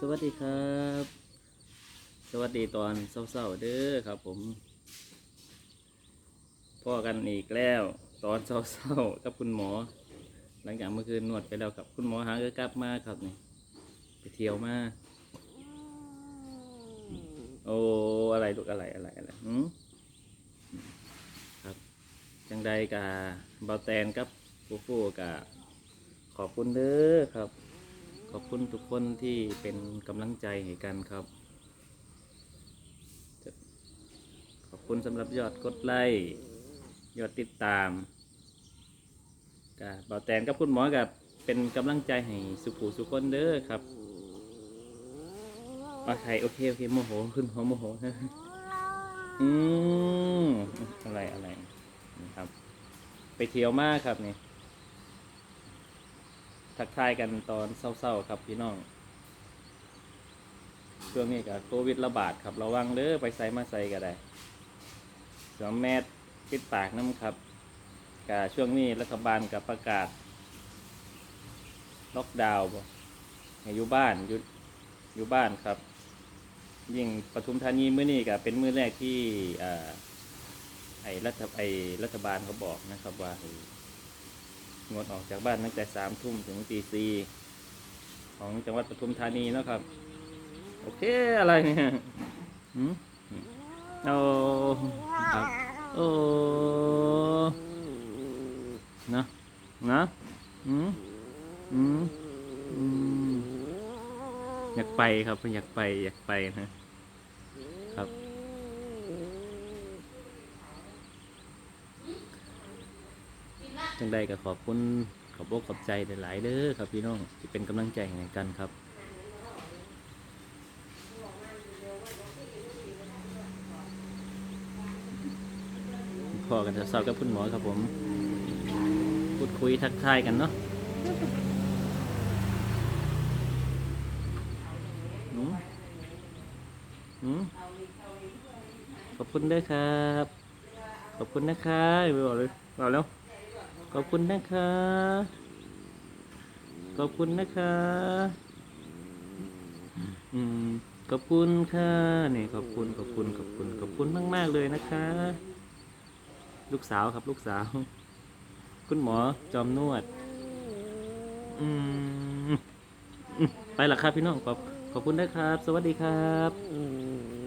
สวัสดีครับ สวัสดีตอนเศร้าๆเด้อครับผมพ่อกันอีกแล้ว ตอนเศร้าๆกับคุณหมอ หลังจากเมื่อคืนนวดไปแล้วครับ คุณหมอหาเออกลับมาครับนี่ไปเที่ยวมาโอ้อะไรลูกอะไรอะไรอะไรหืมครับจังใดกาเบาแตนกับฟูฟูกาขอบคุณเด้อครับ อบคุณทุกคนที่เป็นกำลังใจให้กันครับ ขอบคุณสำหรับยอดกดไลค์ยอดติดตามกับเบาแตนกับคุณหมอกับเป็นกำลังใจให้สุขูสุคนเด้อครับโอเคโอเคโอเคโมโหคุณหมอโมโหอืมอะไรอะไรนี่ครับ ไปเที่ยวมากครับนี่ ทักทายกันตอนเศร้าๆครับพี่น้องช่วงนี้กับโควิดระบาดครับระวังเด้อไปใส่มาใส่ก็ได้สวมแมสปิดปากน้ำครับกาช่วงนี้รัฐบาลกับประกาศ ล็อกดาวน์อยู่บ้านอยู่อยู่บ้านครับ ยิ่งปทุมธานีมื้อนี้ก็เป็นมื้อแรกที่ไอ้รัฐไอ้รัฐบาลเขาบอกนะครับว่า งดออกจากบ้านตั้งแต่สามทุ่มถึงตีสี่ของจังหวัดปทุมธานีนะครับ โอเคอะไรเนี่ยหืมโอ้ครับโอ้นะนะอืมอืมอืมอยากไปครับอยากไปอยากไปนะครับ จังใดก็ขอบคุณขอบอกขอบใจหลายๆเด้อครับพี่น้องที่เป็นกำลังใจให้กันครับพอกันจะสอบกับคุณหมอครับผม พูดคุยทักทายกันเนาะหืมหืมขอบคุณด้วยครับ ขอบคุณนะครับบอกเลยบอกแล้ว ขอบคุณนะคะ ขอบคุณนะคะ อืมขอบคุณค่ะนี่ขอบคุณขอบคุณขอบคุณขอบคุณมาก ๆ เลยนะคะ ลูกสาวครับลูกสาว คุณหมอจอมนวด อืมไปละครับพี่น้องขอบขอบคุณนะครับ สวัสดีครับ